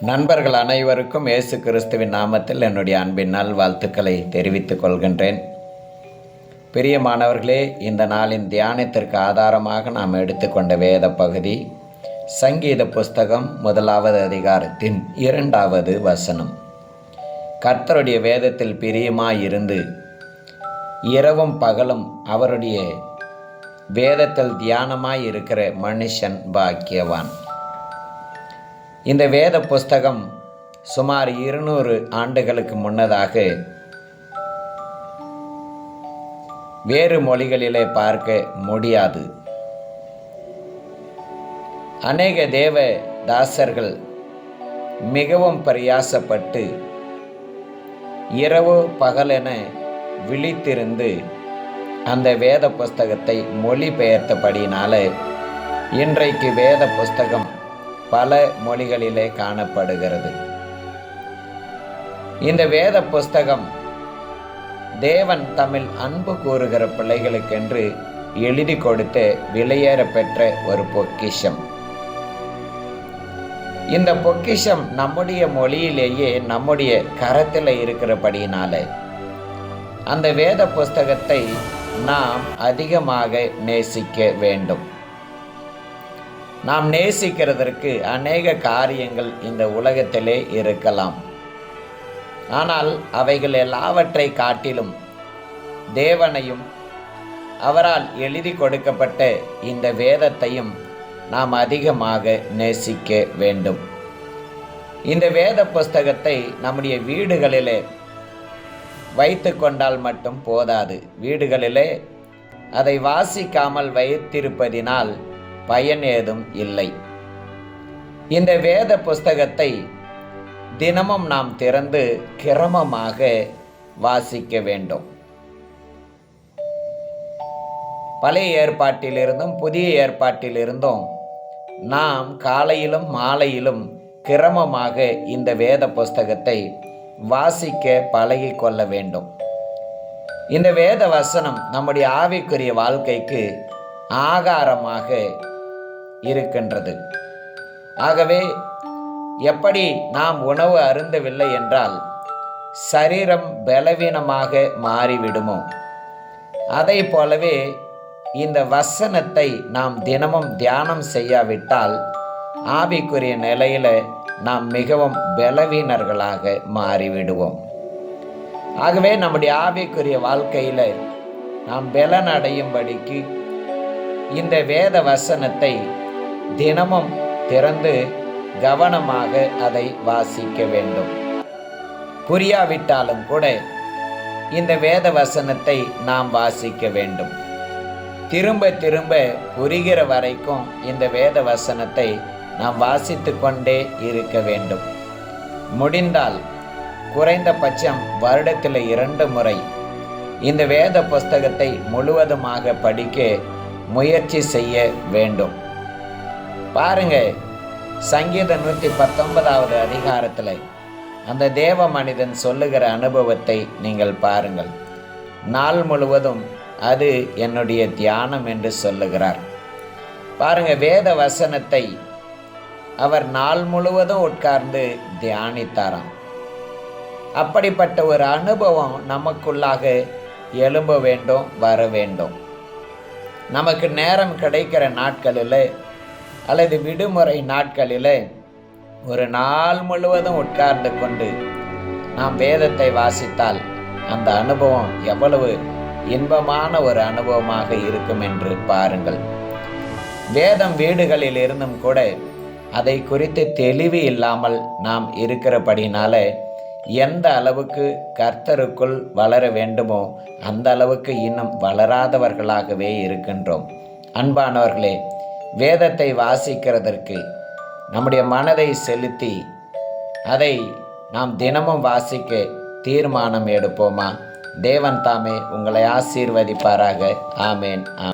நண்பர்கள் அனைவருக்கும் இயேசு கிறிஸ்துவின் நாமத்தில் என்னுடைய அன்பின் நல் வாழ்த்துக்களை தெரிவித்துக் கொள்கின்றேன். பிரியமானவர்களே இந்த நாளின் தியானத்திற்கு ஆதாரமாக நாம் எடுத்துக்கொண்ட வேத பகுதி சங்கீத புஸ்தகம் முதலாவது அதிகாரத்தின் இரண்டாவது வசனம். கர்த்தருடைய வேதத்தில் பிரியமாயிருந்து இரவும் பகலும் அவருடைய வேதத்தில் தியானமாய் இருக்கிற மனுஷன் பாக்கியவான். இந்த வேத புஸ்தகம் சுமார் இருநூறு ஆண்டுகளுக்கு முன்னதாக வேறு மொழிகளிலே பார்க்க முடியாது. அநேக தேவ தாசர்கள் மிகவும் பிரயாசப்பட்டு இரவு பகலென விழித்திருந்து அந்த வேத புஸ்தகத்தை மொழிபெயர்த்தபடியினால இன்றைக்கு வேத புஸ்தகம் பல மொழிகளிலே காணப்படுகிறது. இந்த வேத புஸ்தகம் தேவன் தமிழ் அன்பு கூறுகிற பிள்ளைகளுக்கென்று எழுதி கொடுத்து விலையேற பெற்ற ஒரு பொக்கிஷம். இந்த பொக்கிஷம் நம்முடைய மொழியிலேயே நம்முடைய கரத்தில் இருக்கிறபடியினால. அந்த வேத புஸ்தகத்தை நாம் அதிகமாக நேசிக்க வேண்டும். நாம் நேசிக்கிறதற்கு அநேக காரியங்கள் இந்த உலகத்திலே இருக்கலாம். ஆனால் அவைகள் எல்லாவற்றை காட்டிலும் தேவனையும் அவரால் எழுதி கொடுக்கப்பட்ட இந்த வேதத்தையும் நாம் அதிகமாக நேசிக்க வேண்டும். இந்த வேத புஸ்தகத்தை நம்முடைய வீடுகளிலே வைத்து கொண்டால் மட்டும் போதாது. வீடுகளிலே அதை வாசிக்காமல் வைத்திருப்பதினால் பயன் ஏதும் இல்லை. இந்த வேத புஸ்தகத்தை தினமும் நாம் திறந்து கிரமமாக வாசிக்க வேண்டும். பழைய ஏற்பாட்டிலிருந்தும் புதிய ஏற்பாட்டிலிருந்தும் நாம் காலையிலும் மாலையிலும் கிரமமாக இந்த வேத புஸ்தகத்தை வாசிக்க பழகி கொள்ள வேண்டும். இந்த வேத வசனம் நம்முடைய ஆவிக்குரிய வாழ்க்கைக்கு ஆகாரமாக இருக்கின்றது. ஆகவே எப்படி நாம் உணவு அருந்தவில்லை என்றால் சரீரம் பலவீனமாக மாறிவிடுமோ? அதை போலவே இந்த வசனத்தை நாம் தினமும் தியானம் செய்யாவிட்டால் ஆவிக்குரிய நிலையில் நாம் மிகவும் பலவீனர்களாக மாறிவிடுவோம். ஆகவே நம்முடைய ஆவிக்குரிய வாழ்க்கையில் நாம் பலன் அடையும்படிக்கு இந்த வேத வசனத்தை தினமும் திறந்து கவனமாக அதை வாசிக்க வேண்டும். புரியாவிட்டாலும் கூட இந்த வேத வசனத்தை நாம் வாசிக்க வேண்டும். திரும்ப திரும்ப புரிகிற வரைக்கும் இந்த வேத வசனத்தை நாம் வாசித்து கொண்டே இருக்க வேண்டும். முடிந்தால் குறைந்தபட்சம் வருடத்தில் இரண்டு முறை இந்த வேத புஸ்தகத்தை முழுவதுமாக படிக்க முயற்சி செய்ய வேண்டும். பாருங்க. சங்கீத நூற்றி பத்தொன்பதாவது அதிகாரத்தில் அந்த தேவ மனிதன் சொல்லுகிற அனுபவத்தை நீங்கள் பாருங்கள். நாள் முழுவதும் அது என்னுடைய தியானம் என்று சொல்லுகிறார். பாருங்க வேத வசனத்தை அவர் நாள் முழுவதும் உட்கார்ந்து தியானித்தாராம். அப்படிப்பட்ட ஒரு அனுபவம் நமக்குள்ளாக எழும்ப வேண்டும் வர வேண்டும். நமக்கு நேரம் கிடைக்கிற நாட்களில் அல்லது விடுமுறை நாட்களில் ஒரு நாள் முழுவதும் உட்கார்ந்து கொண்டு நாம் வேதத்தை வாசித்தால் அந்த அனுபவம் எவ்வளவு இன்பமான ஒரு அனுபவமாக இருக்கும் என்று பாருங்கள். வேதம் வீடுகளில் இருந்தும் கூட அதை குறித்து தெளிவு இல்லாமல் நாம் இருக்கிறபடினால எந்த அளவுக்கு கர்த்தருக்குள் வளர வேண்டுமோ அந்த அளவுக்கு இன்னும் வளராதவர்களாகவே இருக்கின்றோம். அன்பானவர்களே வேதத்தை வாசிக்கிறதற்கு நம்முடைய மனதை செலுத்தி அதை நாம் தினமும் வாசிக்க தீர்மானம் எடுப்போமா? தேவன் தாமே உங்களை ஆசீர்வதிப்பாராக. ஆமேன் ஆ